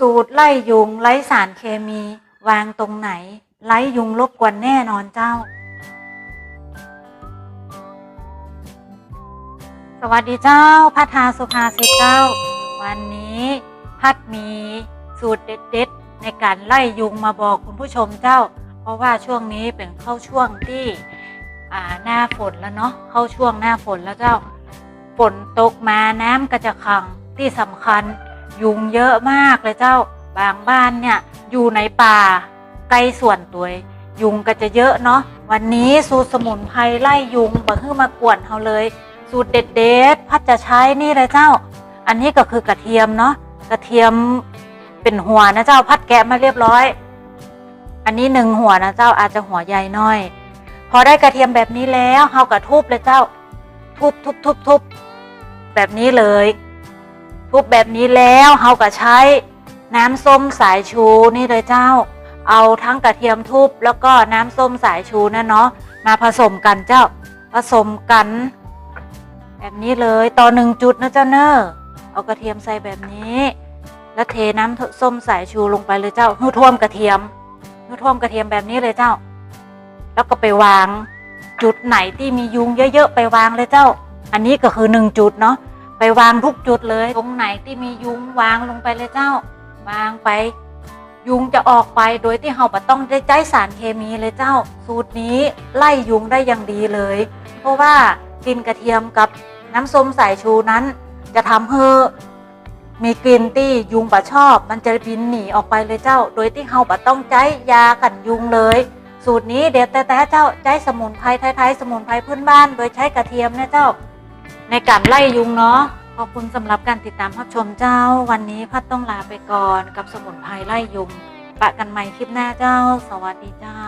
สูตรไล่ยุงไล่สารเคมี วางตรงไหน ไล่ยุงรบกวนแน่นอนเจ้า สวัสดีเจ้า พัฒนาสุภาษิตเจ้า วันนี้พัดมีสูตรเด็ดๆ ในการไล่ยุงมาบอกคุณผู้ชมเจ้า เพราะว่าช่วงนี้เป็นเข้าช่วงที่หน้าฝนแล้วเนาะเข้าช่วงหน้าฝนแล้วเจ้า ฝนตกมาน้ำก็จะขังที่สำคัญ ยุงเยอะมากเลยเจ้า บางบ้านเนี่ยอยู่ในป่าใกล้ส่วนตัวยุงก็จะเยอะเนาะวันนี้สูตรสมุนไพรไล่ยุงบ่ฮื้อมากวนเฮาเลย สูตรเด็ดๆพัดจะใช้นี่เลยเจ้า อันนี้ก็คือกระเทียมเนาะกระเทียมเป็นหัวนะเจ้าพัดแกะมาเรียบร้อย อันนี้หนึ่งหัวนะเจ้าอาจจะหัวใหญ่น้อย พอได้กระเทียมแบบนี้แล้วเฮากระทุบเลยเจ้า ทุบทุบทุบทุบแบบนี้เลย ทุบแบบนี้แล้วเฮาก็ใช้น้ำส้มสายชูนี่เลยเจ้า เอาทั้งกระเทียมทุบแล้วก็น้ำส้มสายชูนะเนาะมาผสมกันเจ้า ผสมกัน แบบนี้เลยต่อหนึ่งจุดนะเจ้าเนอะเอากระเทียมใส่แบบนี้ แล้วเทน้ำส้มสายชูลงไปเลยเจ้าหื้อท่วมกระเทียมหื้อท่วมกระเทียมแบบนี้เลยเจ้า แล้วก็ไปวางจุดไหนที่มียุงเยอะๆไปวางเลยเจ้า อันนี้ก็คือหนึ่งจุดเนาะ ไปวางทุกจุดเลย ตรงไหนที่มียุงวางลงไปเลยเจ้า วางไป ยุงจะออกไปโดยที่เราไม่ต้องได้ใจสารเคมีเลยเจ้า สูตรนี้ไล่ยุงได้อย่างดีเลย เพราะว่ากินกระเทียมกับน้ำส้มสายชูนั้น จะทำให้มีกลิ่นที่ยุงปะชอบ มันจะบินหนีออกไปเลยเจ้า โดยที่เราปะต้องใจยากันยุงเลย สูตรนี้เด็ดแต่แต่เจ้าใจสมุนไพรไทยๆสมุนไพรพื้นบ้าน โดยใช้กระเทียมนะเจ้า ในการไล่ยุงเนาะขอบคุณสำหรับการติดตามรับชมเจ้า วันนี้พัดต้องลาไปก่อนกับสมุนไพรไล่ยุงปะกันใหม่คลิปหน้าเจ้า สวัสดีเจ้า